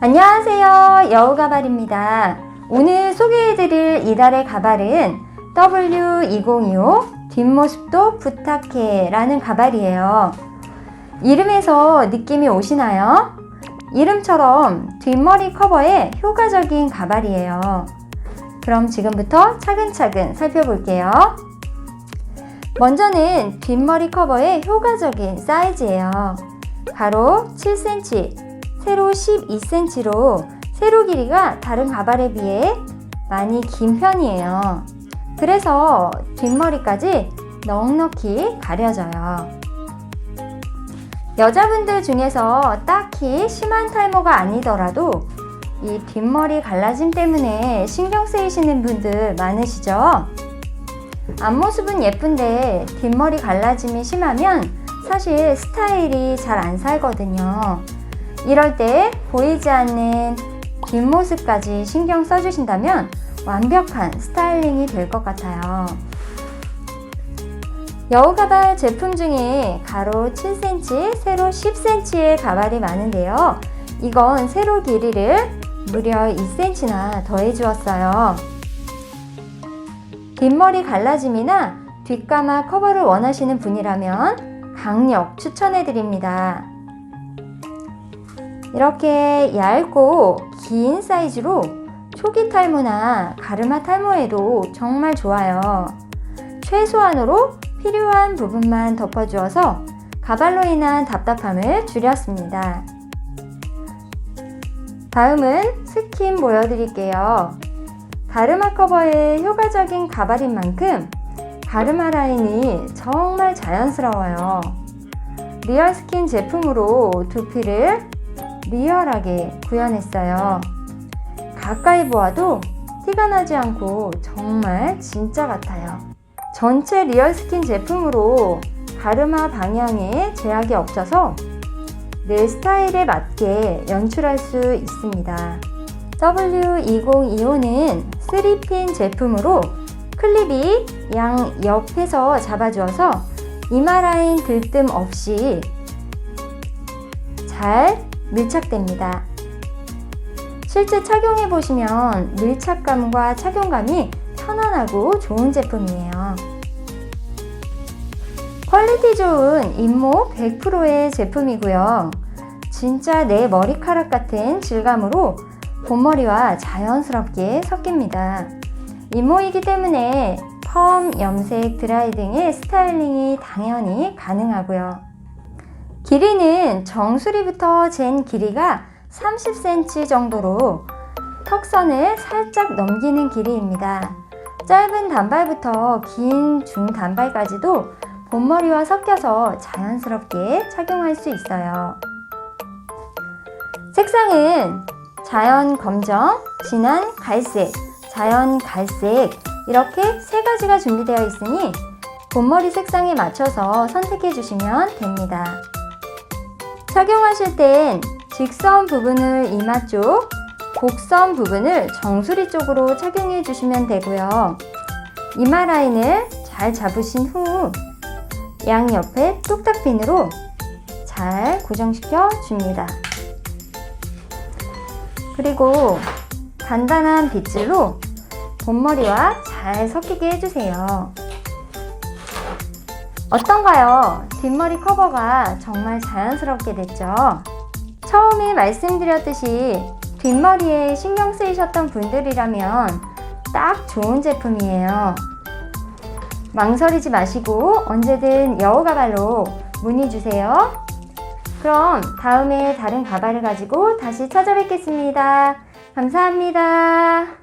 안녕하세요. 여우가발입니다. 오늘 소개해드릴 이달의 가발은 W2025 뒷모습도 부탁해 라는 가발이에요. 이름에서 느낌이 오시나요? 이름처럼 뒷머리 커버에 효과적인 가발이에요. 그럼 지금부터 차근차근 살펴볼게요. 먼저는 뒷머리 커버의 효과적인 사이즈예요. 가로 7cm, 세로 12cm로 세로 길이가 다른 가발에 비해 많이 긴 편이에요. 그래서 뒷머리까지 넉넉히 가려져요. 여자분들 중에서 딱히 심한 탈모가 아니더라도 이 뒷머리 갈라짐 때문에 신경 쓰이시는 분들 많으시죠? 앞모습은 예쁜데 뒷머리 갈라짐이 심하면 사실 스타일이 잘 안 살거든요. 이럴 때 보이지 않는 뒷모습까지 신경 써주신다면 완벽한 스타일링이 될 것 같아요. 여우 가발 제품 중에 가로 7cm, 세로 10cm의 가발이 많은데요. 이건 세로 길이를 무려 2cm나 더해 주었어요. 뒷머리 갈라짐이나 뒷가마 커버를 원하시는 분이라면 강력 추천해 드립니다. 이렇게 얇고 긴 사이즈로 초기 탈모나 가르마 탈모에도 정말 좋아요. 최소한으로 필요한 부분만 덮어주어서 가발로 인한 답답함을 줄였습니다. 다음은 스킨 보여드릴게요. 가르마 커버의 효과적인 가발인 만큼 가르마 라인이 정말 자연스러워요. 리얼 스킨 제품으로 두피를 리얼하게 구현했어요. 가까이 보아도 티가 나지 않고 정말 진짜 같아요. 전체 리얼 스킨 제품으로 가르마 방향에 제약이 없어서 내 스타일에 맞게 연출할 수 있습니다. W2025는 3핀 제품으로 클립이 양 옆에서 잡아주어서 이마 라인 들뜸 없이 잘 밀착됩니다. 실제 착용해 보시면 밀착감과 착용감이 편안하고 좋은 제품이에요. 퀄리티 좋은 인모 100%의 제품이고요. 진짜 내 머리카락 같은 질감으로 본머리와 자연스럽게 섞입니다. 인모이기 때문에 펌, 염색, 드라이 등의 스타일링이 당연히 가능하고요. 길이는 정수리부터 잰 길이가 30cm 정도로 턱선을 살짝 넘기는 길이입니다. 짧은 단발부터 긴 중단발까지도 본머리와 섞여서 자연스럽게 착용할 수 있어요. 색상은 자연 검정, 진한 갈색, 자연 갈색 이렇게 세 가지가 준비되어 있으니 본머리 색상에 맞춰서 선택해 주시면 됩니다. 착용하실 땐 직선 부분을 이마 쪽, 곡선 부분을 정수리 쪽으로 착용해 주시면 되고요. 이마 라인을 잘 잡으신 후 양옆에 뚝딱핀으로 잘 고정시켜 줍니다. 그리고 간단한 빗질로 본머리와 잘 섞이게 해주세요. 어떤가요? 뒷머리 커버가 정말 자연스럽게 됐죠? 처음에 말씀드렸듯이 뒷머리에 신경 쓰이셨던 분들이라면 딱 좋은 제품이에요. 망설이지 마시고 언제든 여우 가 발로 문의 주세요. 그럼 다음에 다른 가발을 가지고 다시 찾아뵙겠습니다. 감사합니다.